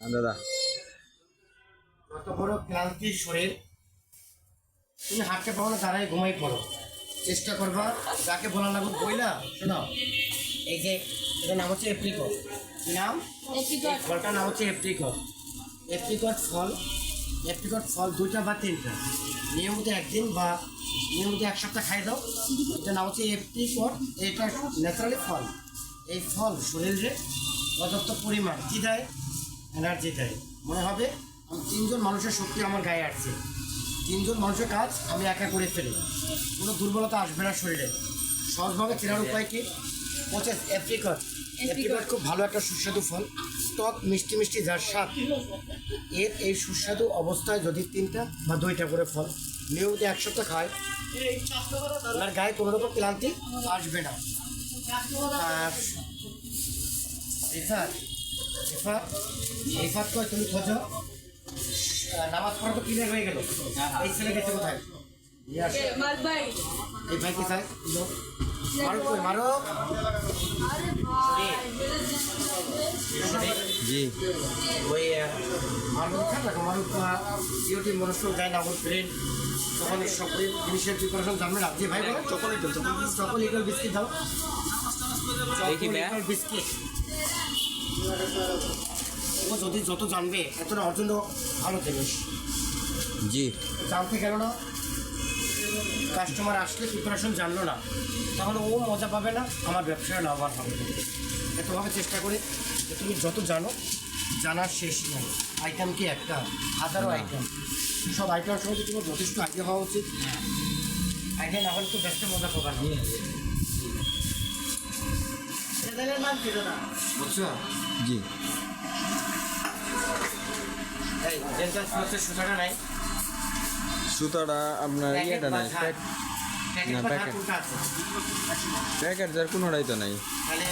হ্যাঁ দাদা। যত বড় ক্লান্তির শরীর তুমি হাঁটতে পারো না দাঁড়ায় ঘুমাই পড়ো। চেষ্টা করবা যাকে বলা লাগবে বইলা শোনো। এই যে এটার নাম হচ্ছে এপ্রিকট। কি নাম? ফলটার নাম হচ্ছে এপ্রিকট। এপ্রিকট ফল এপ্রিকট ফল দুইটা বা তিনটা। নিয়মিত একদিন বা নিয়মিত এক সপ্তাহ খাই দাও। এটার নাম হচ্ছে এপ্রিকট। এটা ন্যাচারালি ফল। এই ফল শরীরে পর্যাপ্ত পরিমাণ কী দেয়? এনার্জি দেয় মনে হবে আমি তিনজন মানুষের শক্তি আমার গায়ে আসছে। তিনজন মানুষের কাজ আমি একা করে ফেলি। কোনো দুর্বলতা আসবে না শরীরে। সহজভাবে চেনার উপায় কি? হচ্ছে অ্যাপ্রিকট অ্যাপ্রিকট খুব ভালো একটা সুস্বাদু ফল। টক মিষ্টি মিষ্টি যার স্বাদ। এর এই সুস্বাদু অবস্থায় যদি তিনটা বা দুইটা করে ফল নিয়মিত এক সপ্তাহ খায় আপনার গায়ে কোনো রকম ক্লান্তি আসবে না। আর কয় তুমি খোঁজো। নামাজ পড়া তো ক্লিয়ার হয়ে গেল। এই ছেলে গেছে কোথায়। এই ভাই কোথায় লো। মারুক কই মারুক জি। ওই খান মনুষ্য যায় না আমার ফ্রেন্ড তখন সকল জিনিসের প্রিপারেশন জানবে না। যে ভাই বলো। Chocolate chocolate. ইগল বিস্কিট দাও। চকোলেট। বিস্কিট ও যদি যত জানবে এতটা অর্জন ভালো জিনিস জি। জানতে গেল না কাস্টমার আসলে প্রিপারেশন জানলো না তাহলে ও মজা পাবে না আমার ব্যবসায় লাভবান হবে এতভাবে চেষ্টা করে তুমি যত জানো জানার শেষ নাই। আইটেম কি একটা? হাজারো আইটেম সব আইটেমের সঙ্গে তোমার যথেষ্ট আইডিয়া হওয়া উচিত। আইডিয়া না হলে তো ব্যবসা মজা পাবে না। বুঝছ জি। এই ডেন্টাল ফ্লোসের সুতাটা নাই সুতাটা আপনার ইয়েটা নাই প্যাকেট না, প্যাকেট। প্যাকেট যার কোনোটাই তো নাই। তাহলে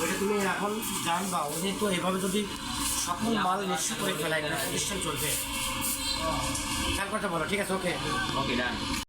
ওইটা তুমি এখন জানবা ওদের তো এভাবে যদি সকল মাল নিশ্চয় করে ফেলায় না প্রতিষ্ঠান চলবে। তার কথা বলো ঠিক আছে ওকে ওকে ডান